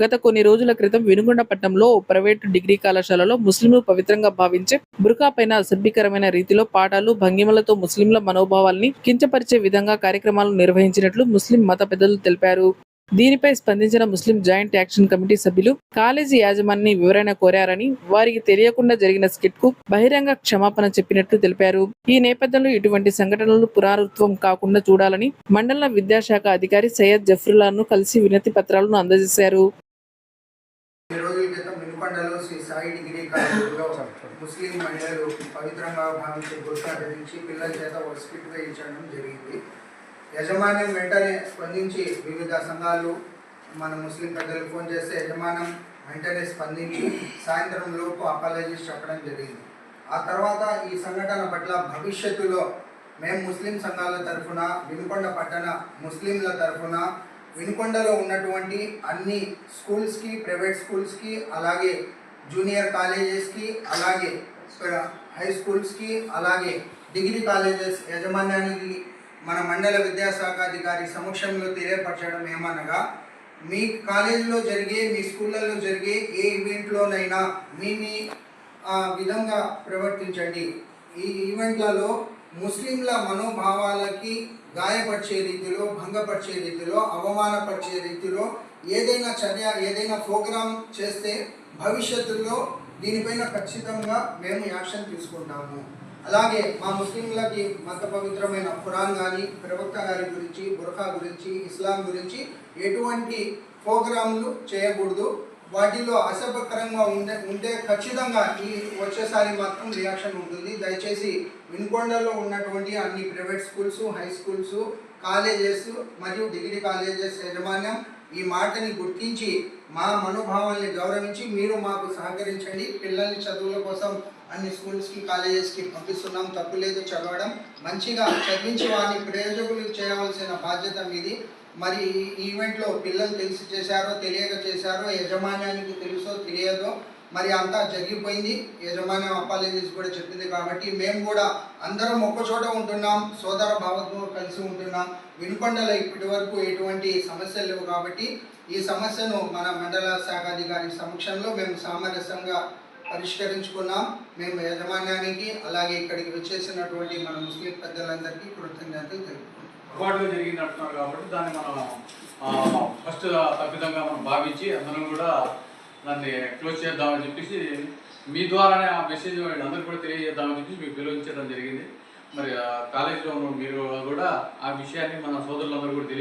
గత కొన్ని రోజుల క్రితం వినుగొండపట్నంలో ప్రైవేటు డిగ్రీ కళాశాలలో ముస్లింలు పవిత్రంగా భావించే బురకా పైన అసభ్యకరమైన రీతిలో పాఠాలు భంగిమలతో ముస్లింల మనోభావాల్ని కించపరిచే విధంగా కార్యక్రమాలు నిర్వహించినట్లు ముస్లిం మత పెద్దలు తెలిపారు. దీనిపై స్పందించిన ముస్లిం జాయింట్ యాక్షన్ కమిటీ సభ్యులు కాలేజీ యాజమాన్యాన్ని వివరణ కోరారని వారికి తెలియకుండా జరిగిన స్కిట్కు బహిరంగ క్షమాపణ చెప్పినట్లు తెలిపారు. ఈ నేపథ్యంలో ఇటువంటి సంఘటనలు పునరావృతం కాకుండా చూడాలని మండల విద్యాశాఖ అధికారి సయ్యద్ జఫ్రుల్లాను కలిసి వినతి పత్రాలను అందజేశారు ఈ రోజుల క్రితం వినుకొండలో శ్రీ సాయి డిగ్రీ కాలేజీలో ముస్లిం మహిళలు పవిత్రంగా భావించే గుర్తు ధరించి పిల్లల చేత ఒక స్కిట్ వేయించడం జరిగింది. యజమాన్యం వెంటనే స్పందించి వివిధ సంఘాలు మన ముస్లిం పెద్దలకు ఫోన్ చేస్తే యజమానం వెంటనే స్పందించి సాయంత్రం లోపు అపాలజీస్ చెప్పడం జరిగింది. ఆ తర్వాత ఈ సంఘటన పట్ల భవిష్యత్తులో మేము ముస్లిం సంఘాల తరఫున వినుకొండ పట్టణ ముస్లింల తరఫున వినుకొండలో ఉన్నటువంటి అన్ని స్కూల్స్కి ప్రైవేట్ స్కూల్స్కి అలాగే జూనియర్ కాలేజెస్కి అలాగే హై స్కూల్స్కి అలాగే డిగ్రీ కాలేజెస్ యాజమాన్యానికి మన మండల విద్యాశాఖ అధికారి సమక్షంలో తెలియపరచడం ఏమనగా మీ కాలేజీలో జరిగే మీ స్కూళ్ళల్లో జరిగే ఏ ఈవెంట్లోనైనా మీ మీ ఆ, విధంగా ప్రవర్తించండి. ఈ ఈవెంట్లలో ముస్లింల మనోభావాలకి గాయపరిచే రీతిలో భంగపరిచే రీతిలో అవమానపరిచే రీతిలో ఏదైనా చర్య ఏదైనా ప్రోగ్రాం చేస్తే భవిష్యత్తులో దీనిపైన ఖచ్చితంగా మేము యాక్షన్ తీసుకుంటాము. అలాగే మా ముస్లింలకి మత పవిత్రమైన ఖురాన్ కానీ ప్రవక్త గారి గురించి బుర్ఖా గురించి ఇస్లాం గురించి ఎటువంటి ప్రోగ్రాంలు చేయకూడదు. వాటిలో అసభ్యకరంగా ఉండే ఉంటే ఖచ్చితంగా ఈ వచ్చేసారి మాత్రం రియాక్షన్ ఉంటుంది. దయచేసి వినుకొండలో ఉన్నటువంటి అన్ని private schools high schools colleges మరియు డిగ్రీ కాలేజెస్ యాజమాన్యం ఈ మాటని గుర్తించి మా మనోభావాల్ని గౌరవించి మీరు మాకు సహకరించండి. పిల్లల్ని చదువుల కోసం అన్ని స్కూల్స్కి కాలేజెస్కి పంపిస్తున్నాం. తప్పు లేదు చదవడం. మంచిగా చదివించి వారిని ప్రయోజకులు చేయవలసిన బాధ్యత మీది. మరి ఈవెంట్లో పిల్లలు తెలిసి చేశారో తెలియక చేశారో యజమాన్యానికి తెలుసో తెలియదో మరి అంతా జరిగిపోయింది. యజమాన్యం అపాలజీస్ కూడా చెప్పింది కాబట్టి మేము కూడా అందరం ఒక్క చోట ఉంటున్నాం సోదర భావంతో కలిసి ఉంటున్నాం. వినుకొండలో ఇప్పటి వరకు ఎటువంటి సమస్యలు లేవు కాబట్టి ఈ సమస్యను మన మండల శాఖ అధికారి సమక్షంలో మేము సామరస్యంగా పరిష్కరించుకున్నాం. మేము యజమాన్యానికి అలాగే ఇక్కడికి వచ్చేసినటువంటి మన ముస్లిం పెద్దలందరికీ కృతజ్ఞతలు తెలుపుకున్నాం పొరపాటుగా జరిగింది అంటున్నారు కాబట్టి దాన్ని మనం ఫస్ట్ తప్పిదంగా మనం భావించి అందరం కూడా దాన్ని క్లోజ్ చేద్దామని చెప్పేసి మీ ద్వారానే ఆ మెసేజ్ అందరూ కూడా తెలియజేద్దామని చెప్పేసి మీకు పిలువించడం జరిగింది. మరి కాలేజీలో మీరు కూడా ఆ విషయాన్ని మన సోదరులందరూ కూడా తెలియ